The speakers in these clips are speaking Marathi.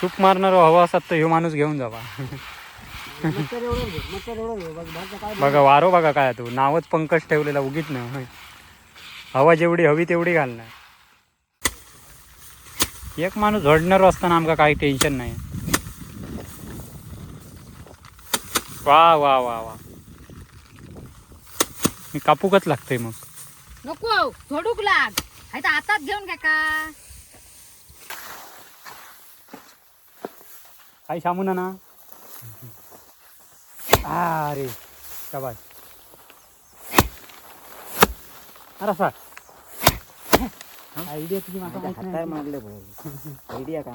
सूप मारणार हवा असतात तर ह्यो माणूस घेऊन जावा. बघा वारो बघा काय तू. नावच पंकज ठेवलेला उगीत ना होय. हवा जेवढी हवी तेवढी घालणार. एक माणूस झडणार असताना आमका काही टेन्शन नाही. वा वा वा वा. मी कापूकच लागतंय मग. नको झोडूक लाग. तर हातात घेऊन घ्या का? काही सांगू ना अरे शाबास. अरे सा आयडिया तुझी माका माहीत नाही. मारले भाऊ. आयडिया काय?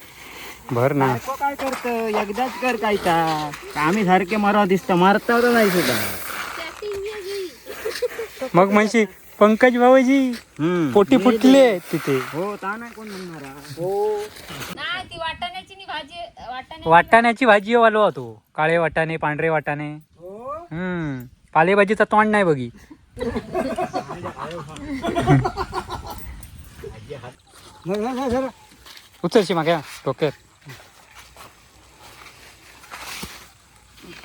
भर ना. बायको काय करत? एकदाच कर काय ता. आम्ही सारखे मराव दिसत मारता तर नाही सुद्धा. मग म्हणशी पंकज भाऊजी पोटी फुटले तिथे. हो ता नाही कोण म्हणणार हो. नाही ती वाटाण्याची नी भाजी वाटाणे वाटाण्याची भाजी वालो होतो काळे वाटाणे पांढरे वाटाणे. हो? हम्म. पालेभाजीचा तोंड नाही बघी. उचलशी माग्या डोक्यात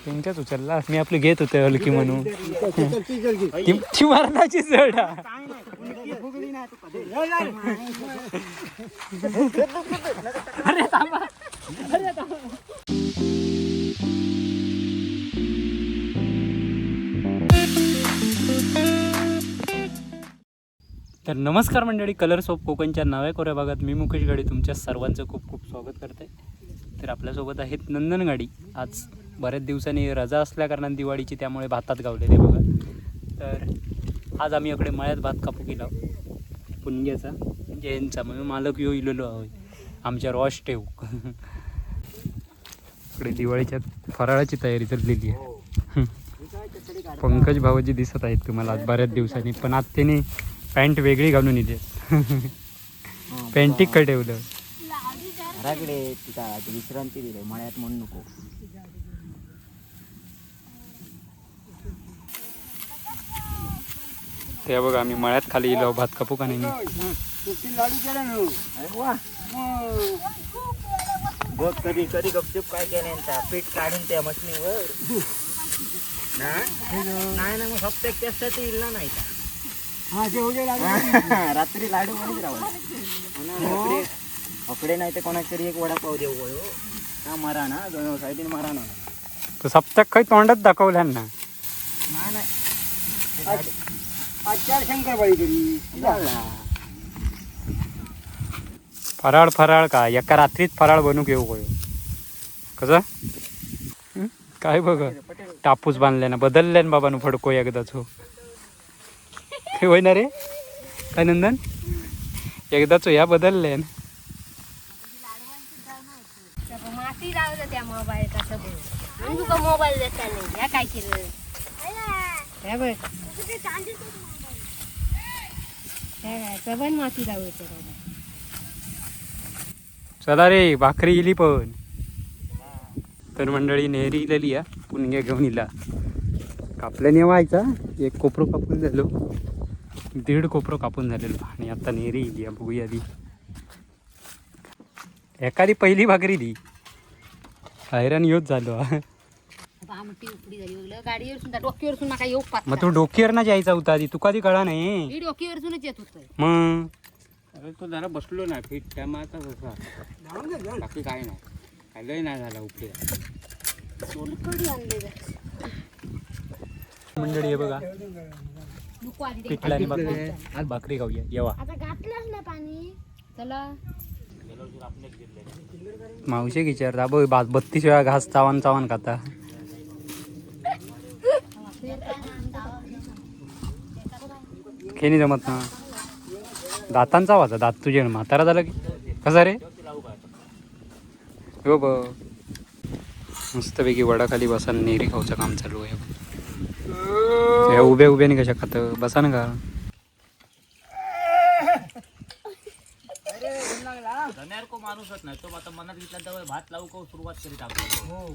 त्यांच्याच उचलला. मी आपली घेत होते हलकी म्हणून. ती ती मरणाची जड. हा. तर नमस्कार मंडळी कलर्स ऑफ कोकणच्या नव्या कोऱ्या भागात मी मुकेश गाडी तुमच्या सर्वांचं खूप खूप स्वागत करते. तर आपल्यासोबत आहेत नंदन गाडी आज बऱ्याच दिवसांनी रजा असल्या कारणाने दिवाळीची त्यामुळे भातात गावलेले बघा. तर आज आम्ही इकडे मळ्यात भात कापू केला पुणग्याचा म्हणजे यांचा म्हणून मालक येऊ इलेलो आहोत. आमच्या रॉश ठेवू इकडे दिवाळीच्या फराळाची तयारी चाललेली आहे. पंकज भावाजी दिसत आहेत तुम्हाला आज बऱ्याच दिवसांनी पण आज त्याने पॅन्ट वेगळी घालून इथे पॅन्टिक का ठेवलं. विश्रांती दिली मळ्यात म्हणू नको. ते बघा आम्ही मळ्यात खाली गेलो भात कापू का नाही? बघ कधी कधी गपचूप काय केलं यांचा पीठ काढून त्या मशनीवर नाही? ना मग फक्त त्यासाठी इल्ला नाही का? रात्री लाडू बनत राहू. अकडे नाही तर कोणाच तरी एक वडापाव देऊ हो. हा मरा ना दोन साईडीने मारा ना. तर सप्ताक काही तोंडात दाखवल्या ना नाही. आचार शंकरबाई तरी फराळ फराळ का? एका रात्रीत फराळ बनू घेऊ होय. कसं? हं? काय बघ? टापूस बांधले ना बदलले ना बाबा फडको एकदाच हो. काय होय ना रे? काय नंदन? एकदाच ह्या बदलले ना सगळं माती लावलं त्या मोबाईल का सगळं आणि तुका मोबाईल देता नाही ह्या काय केलं बघ. ह्या माती लावायचं चला रे भाकरी इली पण. तर मंडळी नेहरी इलेली या पुणग्या घेऊन इला कापल्याने व्हायचा एक कोपरो कापून झालो. दीड कोपरो कापून झालेलो. आणि आता नेहरी इली या बघूया आधी एखादी पहिली भाकरी दी हैराण योच झालो. हा. आमटी उपडी झाली. बघलं गाडीवर सुद्धा डोक्यावर सुद्धा नका येऊ पाच मग तू डोकीवर ना जायचा होता आधी. तू कधी कळा नाही. ही डोक्यावर सुनच येत होतं. मग? अरे तो जरा बसलो ना फिट बाकी काय नाही. खाल्लंही नाही झाला उपडे सोलकडी आणले मंडळी हे बघा. नको आधी ते. पिठला आणि भाकरी. आज भाकरी खाऊया. येवा आता घातलंच ना पाणी. चला. मावशी विचार बघ बा बत्तीस वेळा घास चावण चावण खाता. खेनी जमत ना. दातांचा वाचा दात तुझे म्हातारा झाला की. कसा रे? हो ब. मस्तपैकी वडाखाली बसा नेरी खाऊचं काम चालू आहे. ह्या उभ्या उभ्याने कशा खात? बसा ना का माणूसच नाही तो आता मनात घेतला तर भात लावू का सुरुवात करीत आपण.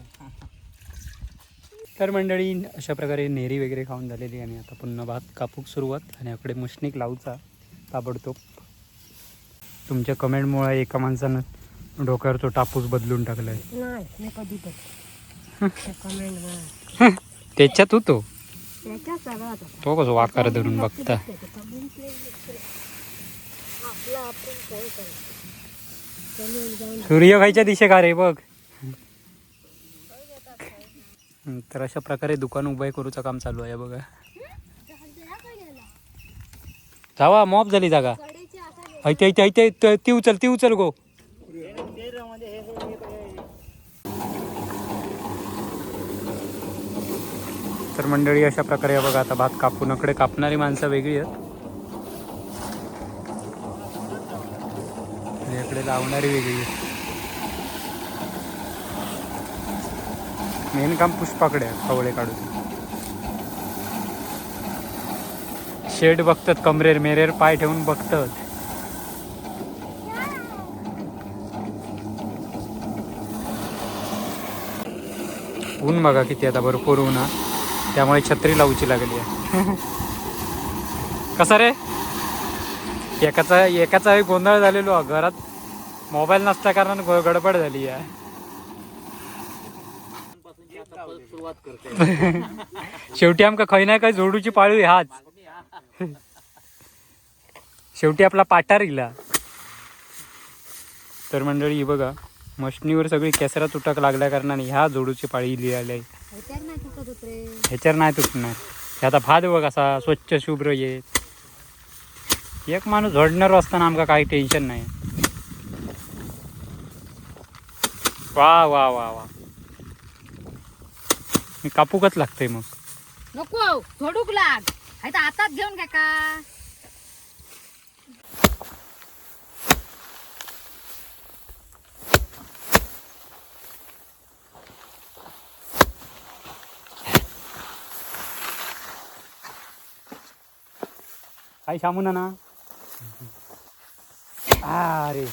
तर मंडळी अशा प्रकारे नेरी वगैरे खाऊन झालेली आणि आता पुन्हा भात कापूक सुरुवात आणि आपले मुशनिक लावचा ताबडतोब. तुमच्या कमेंटमुळे एका माणसानं डोक्यावर तो टापूस बदलून टाकलाय. त्याच्यात होतो. तो कसं वाकार धरून बघता. सूर्य खायच्या दिशे का रे बघ. तर अशा प्रकारे दुकान उभे करूचं काम चालू आहे बघा. जावा मॉप झाली जागा. ऐते ऐते ऐते ती उचल ती उचल गो. तर मंडळी अशा प्रकारे बघा आता भात कापून इकडे कापणारी माणसं वेगळी आहेत. आणि इकडे लावणारी वेगळी आहे. मेन काम पुष्पाकडे आहे खवळे काढून. शेड बघतात कमरेर मेरेर पाय ठेवून बघतात. ऊन बघा किती आता भरपूर ऊन हा त्यामुळे छत्री लावची लागली आहे. कसा रे? एकाचा एकाचा गोंधळ झालेलो घरात मोबाईल नसल्या कारण ग- गडबड झाली आहे. सुरुवात करते. शेवटी आमका खै नाही काय जोडूची पाळू आहे हाच. शेवटी आपला पाटार इला तर मंडळी ही बघा मशनीवर सगळी केसरा तुटक लागल्या कारणाने ह्या जोडूची पाळी इली आली ह्याच्यावर नाही तुटणार. हे आता भात बघ असा स्वच्छ शुभ्र येत एक माणूस झोडणार असताना आमका काही टेन्शन नाही. वा वा वा वा. मी कापूकच लागतंय मग. नको थोडूक लाग. हाय तर हातात घेऊन काय का? काय शामू ना अरे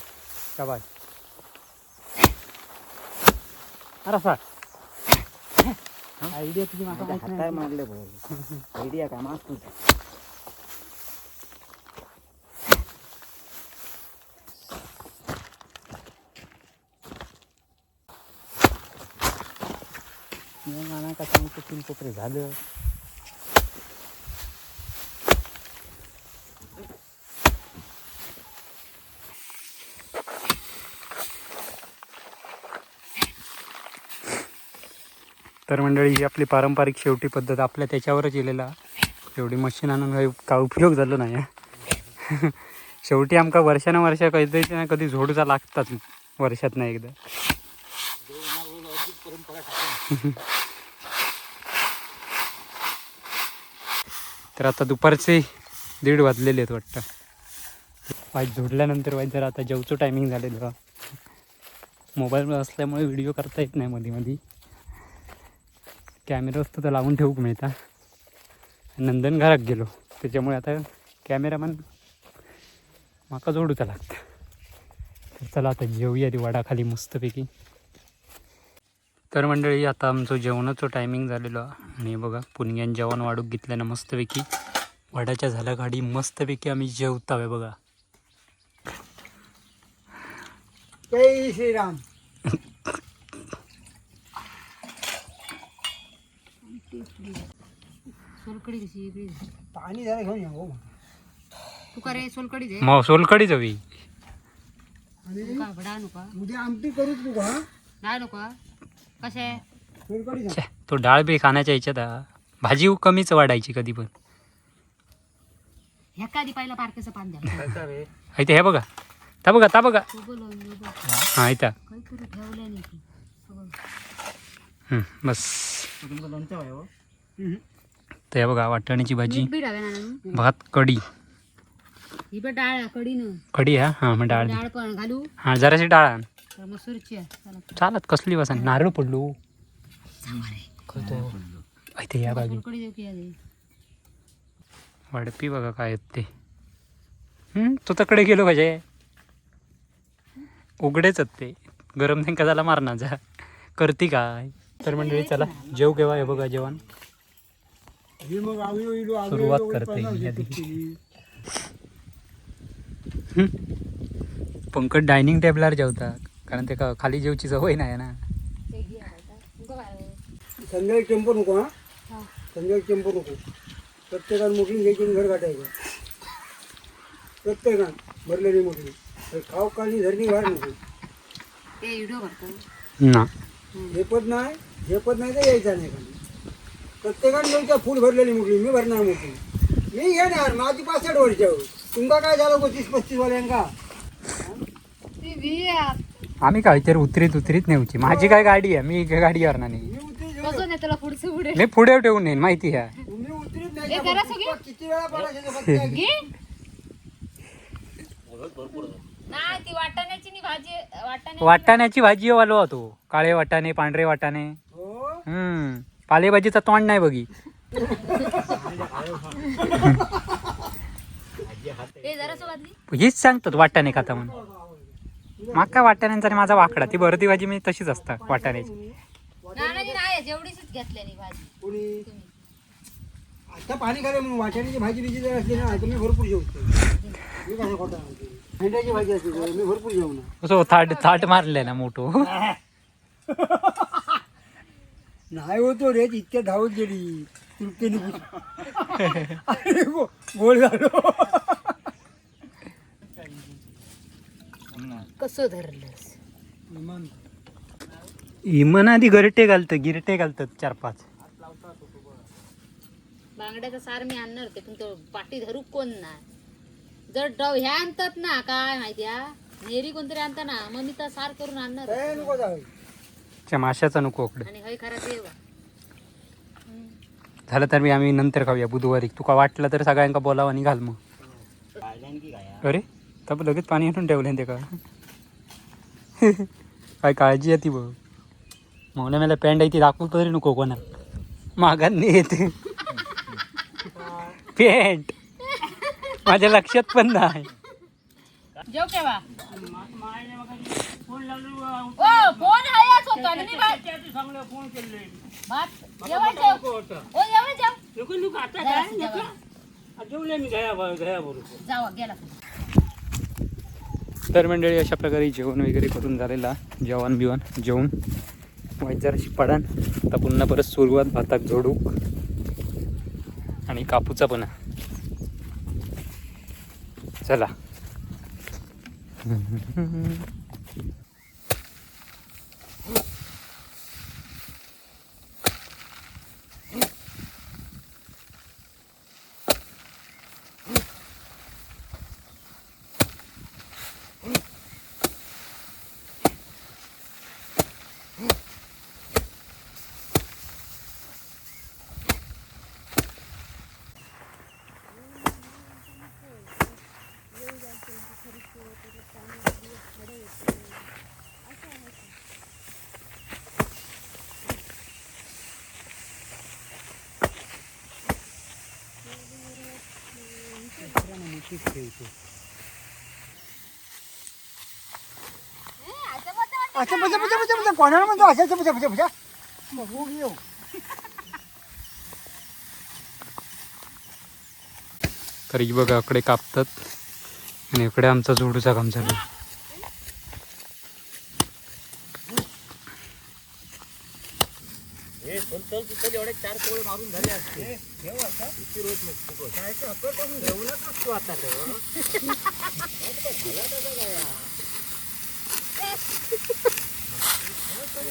शाबास. अरे सर आयडिया तुझी माका माहीत हाताय मारले आयडिया का? मास तुझा मग आणा का सांगतो तीन कोपरे झालं. तर मंडळी ही आपली पारंपरिक शेवटी पद्धत आपल्या त्याच्यावरच येलेला एवढी मशीन आणून काही का उपयोग झालो नाही. शेवटी आमका वर्षानं वर्ष कधी ना कधी झोडूचा लागतात वर्षात नाही एकदा. तर आता दुपारचे दीड वाजलेले आहेत वाटतं. वाईट झोडल्यानंतर वाईट जरा आता जेवचं टायमिंग झालेलं मोबाईल असल्यामुळे व्हिडिओ करता येत नाही मध्ये मध्ये कॅमेरा असतो तर लावून ठेवूक मिळता नंदन घरात गेलो. त्याच्यामुळे आता कॅमेरामॅन माका जोडूचा लागतं. तर चला आता जेवूया ती वडाखाली मस्तपैकी. तर मंडळी आता आमचं जेवणाचं टायमिंग झालेलं. आणि बघा पुणग्यान जेवण वाढूक घेतल्यानं मस्तपैकी वडाच्या झाल्या गाडी मस्तपैकी आम्ही जेवतावे बघा. जय श्रीराम. सोलकडी कशी पाणी जरा घेऊन या हो. तू का रे सोलकडी दे मग सोलकडी जावी आणि का बडा नको. उद्या आमटी करूच तू का नाही नको. कसे सोलकडी छे, तो डाळ बी खाण्याच्या ह्याच्यात हा. भाजी कमीच वाढायची कधी पण. ह्या कधी पहिला पार्केचं पान द्या इथे हे बघा. ता बघा ता बघा. हा इथं. ठेवलं नाही बस. तर हे बघा वाटाण्याची भाजी. भात कढी. ही पण डाळ कढी हा? हां मग डाळ दे. डाळ पण घालू. हां जराशी डाळ आण. मसूरची चालत कसली बसा नारळ पडलो इथे या बाजू वाडपी बघा काय ते. हम्म, तो तकडे गेलो पाहिजे. उघडेच ते. गरम त्यांका झाला मारणार जा करती काय? तर मंडळी चला जेव केव्हा हे बघा जेवण. हे सुरुवात करते. पंकज डायनिंग टेबलार जेवता कारण ते का खाली जेवची सवय नाही ना. संध्याकाळी टेम्पो नको हा. संध्याकाळी टेम्पो नको. प्रत्येकानं मोठी घ्यायची घर गाठायचं प्रत्येकान भरलेली मोठी खाऊ काळी धरणी बाहेर नको. ते ना झेपत नाही झेपत नाही तर यायचा नाही खाली. प्रत्येकाने तुमच्या फुल भरलेली मोठी मी भरणार मोठी मी घेणार माझी पासष्ट वर्ष. तुमका काय झालं पस्तीस पस्तीस वाल्यांका. आम्ही काहीतरी उतरीत उतरीत नेऊची. माझी काय गाडी आहे मी नाही येऊ. कसं नाही त्याला पुढचं पुढे. मी पुढे ठेवून येईन माहिती आहे. तुम्ही उतरीत नाही हे का? करा सगळे. किती वेळा पडायचे फक्त घे. नाही ती वाटाण्याची नी भाजी वाटाणे वाटाण्याची भाजी वालो होतो काळे वाटाणे पांढरे वाटाणे. हो? हम्म. पालेभाजीचा तोंड नाही बघी. ते हीच सांगतात वाटाणे खाता म्हणून. माका वाटाण्यांचा आणि माझा वाकडा. ती भरती भाजी मी तशीच असता वाटाण्याची. नानाजी नाही जेवढीच घेतल्यानी भाजी. कोणी तुम्ही आता पाणी खाल्लं म्हणून वाटाण्याची भाजी बिजी जर असली ना तर मी भरपूर जेवतो मी कसं खोटा सांगते भेंड्याची भाजी असते तर मी भरपूर जेवणार असं थाट थाट मारले ना मोठो. नाही होतो रे इतक्या धावत गेली. तृप्तीने अरे गो- गोळ झालो. कसं धरलं इमन. आधी गरटे घालत गिरटे घालतात चार पाच. बांगड्याचा सार मी आणणार होते पण तो पाठी धरू कोण नाही? जर डव ह्या आणतात ना काय माहितीया नेरी कोणतरी आणता ना मग मी तर सार करून आणणार. माशाचा नको उकडे. आणि हय खरा देव. झालं तर मी आम्ही नंतर खाऊया बुधवारी. तुका वाटलं तर सगळ्यांका बोलावं आणि घाल मग. काढल्यान की काय अरे तब लगेच पाणी आणून ठेवलं ते का? काय काळजी आहे ती बघ. मौल्या मला पॅन्ट आहे ती दाखवू तरी नको कोणा मागात नाही येते. पॅन्ट माझ्या लक्षात पण नाही. जेव केव्हा ओ फोन हायच होता आणि मी भात भात जेवण जेव. ओ जेवण जेव. जावा गेला. तर मंडळी अशा प्रकारे जेवण वगैरे करून झालेला. जेवण बिवण जेवण वाईट जराशी पडान. आता पुन्हा परत सुरुवात भाताक जोडू आणि कापूचा पण. चला. अच्छा बचा बचा बचा बचा कोणाला म्हणतो हो घेऊ. तर ही बघा इकडे कापतात आणि इकडे आमचा जोडूचा काम चालू आहे. एवढे चार मारून झाले असते.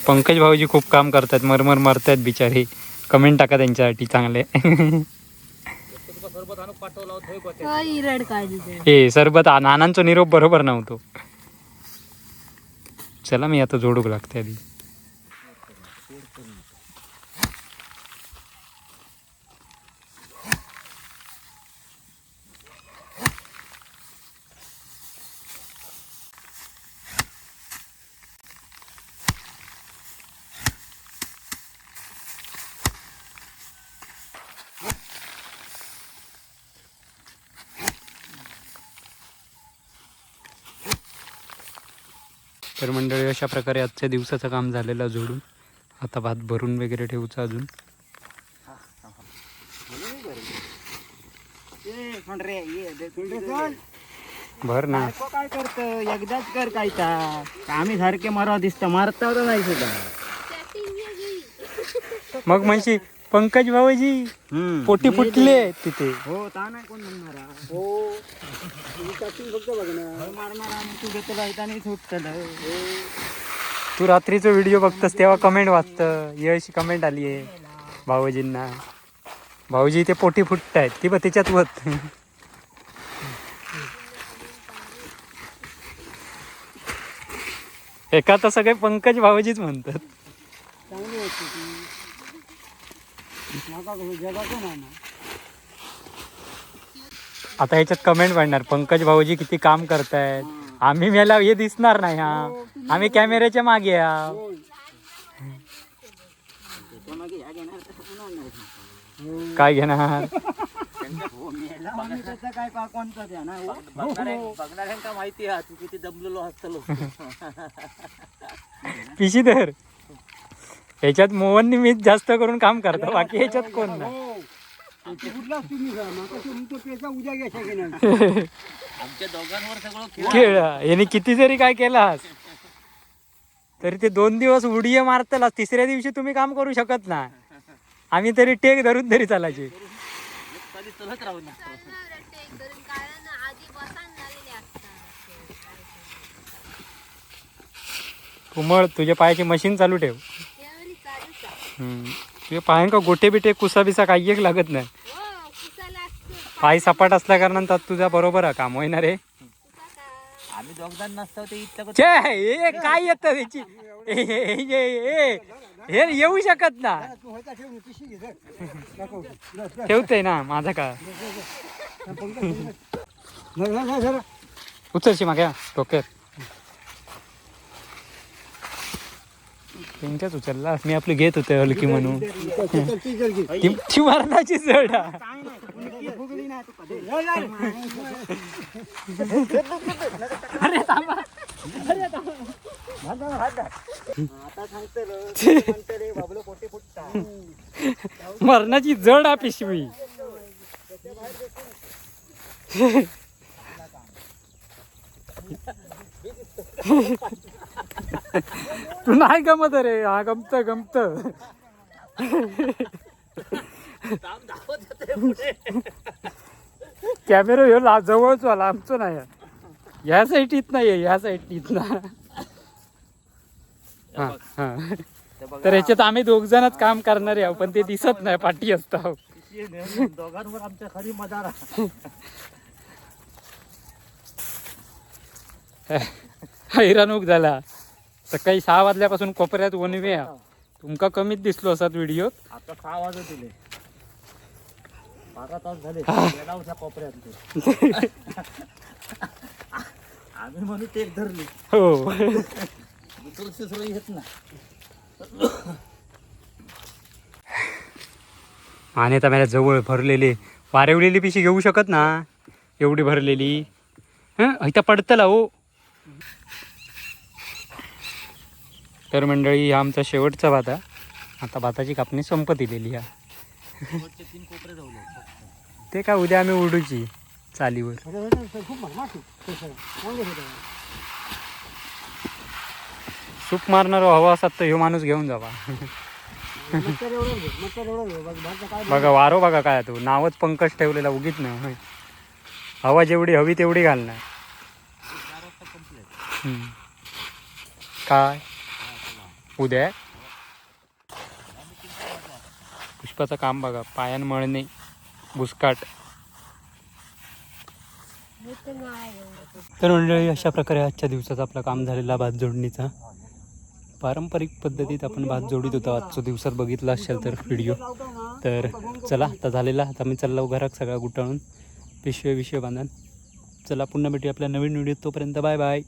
पंकज भाऊजी खूप काम करतात मरमर मरतायत बिचारे. कमेंट टाका त्यांच्यासाठी चांगले. ए सरबत नानांचो निरोप बरोबर नव्हतो. चला मी आता जोडूक लागते आधी. तर मंडळी अशा प्रकारे आजच्या दिवसाचं काम झालेलं जोडून. आता भात भरून वगैरे ठेवूचं अजून. भर ना. काय करत एकदाच कर काय आम्ही सारखे मराव दिसत मारता होता नाही सुद्धा. मग म्हणशी पंकज भाऊजी पोटी फुटले तिथे. हो ता नाही कोण म्हणणार हा. फक्त तू रात्रीचा व्हिडिओ बघतस तेव्हा कमेंट वाचतं. यश कमेंट आली आहे भाऊजींना. भाऊजी ते पोटी फुटत आहेत ती बघ त्याच्यात वत एका तर सगळे पंकज भाऊजीच म्हणतात चांगली होती ती माका कसं जगाचं नाही ना आता ह्याच्यात कमेंट पडणार पंकज भाऊजी किती काम करतायत. आम्ही मेला हे दिसणार नाही हा. आम्ही कॅमेऱ्याच्या मागे हा. काय घेणार? माहिती आहे तू किती दमलेलो असतलो पिशी धर. ह्याच्यात मोहननी मीच जास्त करून काम करतो बाकी ह्याच्यात कोण नाही. हो ते कुठलाच तुम्ही जा माका तुमचं पेचा उद्या घ्यायचा की नाही? आमच्या दोघांवर सगळं खेळ याने किती जरी काय केलास तरी ते दोन दिवस उडीये मारतलास तिसऱ्या दिवशी तुम्ही काम करू शकत ना आम्ही तरी टेक धरून तरी चालायचे. कुमळ तुझ्या पायाची मशीन चालू ठेव. हम्म. तुझ्या पायांका गोटे बिटे कुसा बिसा काही एक लागत नाही पाय सपाट असल्या कारणान तुझा बरोबर आहे काम होईना रे आम्ही दोघांना नसतो ते इतकं हे काय येत त्याची हे येऊ शकत ना तू होता ठेव ना. ठेवतय माझा का. उचलशी माग्या डोक्यात त्यांच्याच उचलला. मी आपली घेत होते हलकी म्हणून. ती मरणाची जड. मरणाची जड हा पिशवी. तू नाही गमत रे हा गमत गमत. कॅमेरा ह्यो ला जवळच आला आमचं नाही. ह्या साईडीत नाही ह्या साईडीत ना. हा हा. तर ह्याच्यात आम्ही दोघ जणच काम करणारे आहोत पण ते दिसत नाही पाठी असतो. दोघांवर आमच्या खरी मदार हैराणूक झाला. सकाळी सहा वाजल्यापासून कोपऱ्यात वनवे हा. तुमका कमीच दिसलो असत व्हिडिओ आता सहा वाजत दिले. बारा तास झाले. गेला होता कोपऱ्यात आम्ही म्हणू ते एक धरली. हो. येत ना आणि आता माझ्या जवळ भरलेले वारवलेली पिशी घेऊ शकत ना? एवढी भरलेली. हं? इथं पडतला हो. तर मंडळी हा आमचा शेवटचा भात आहे. आता भाताची कापणी संपत दिलेली हा ते काय उद्या आम्ही उडूची चालीवर. सूप मारणार हवा असतात तर ह्यो माणूस घेऊन जावा. बघ, वारो बघा काय तो. नावच पंकज ठेवलेला उगीच ना. हवा जेवढी हवी तेवढी घालणार. काय? उद्या पुष्पाचं काम बघा पायान मळणे बुसकाट तर मंडळी अशा प्रकारे आजच्या दिवसाचा आपला काम झालेला भात जोडणीचा पारंपरिक पद्धतीत आपण भात जोडीत होतो. आजच्या दिवसात बघितला असेल तर व्हिडिओ तर चला आता झालेला आता मी चाललो घरात सगळा गुटाळून. पिशवे विषय बांधून. चला पुन्हा भेटूया आपल्या नवीन व्हिडिओ तोपर्यंत. Bye bye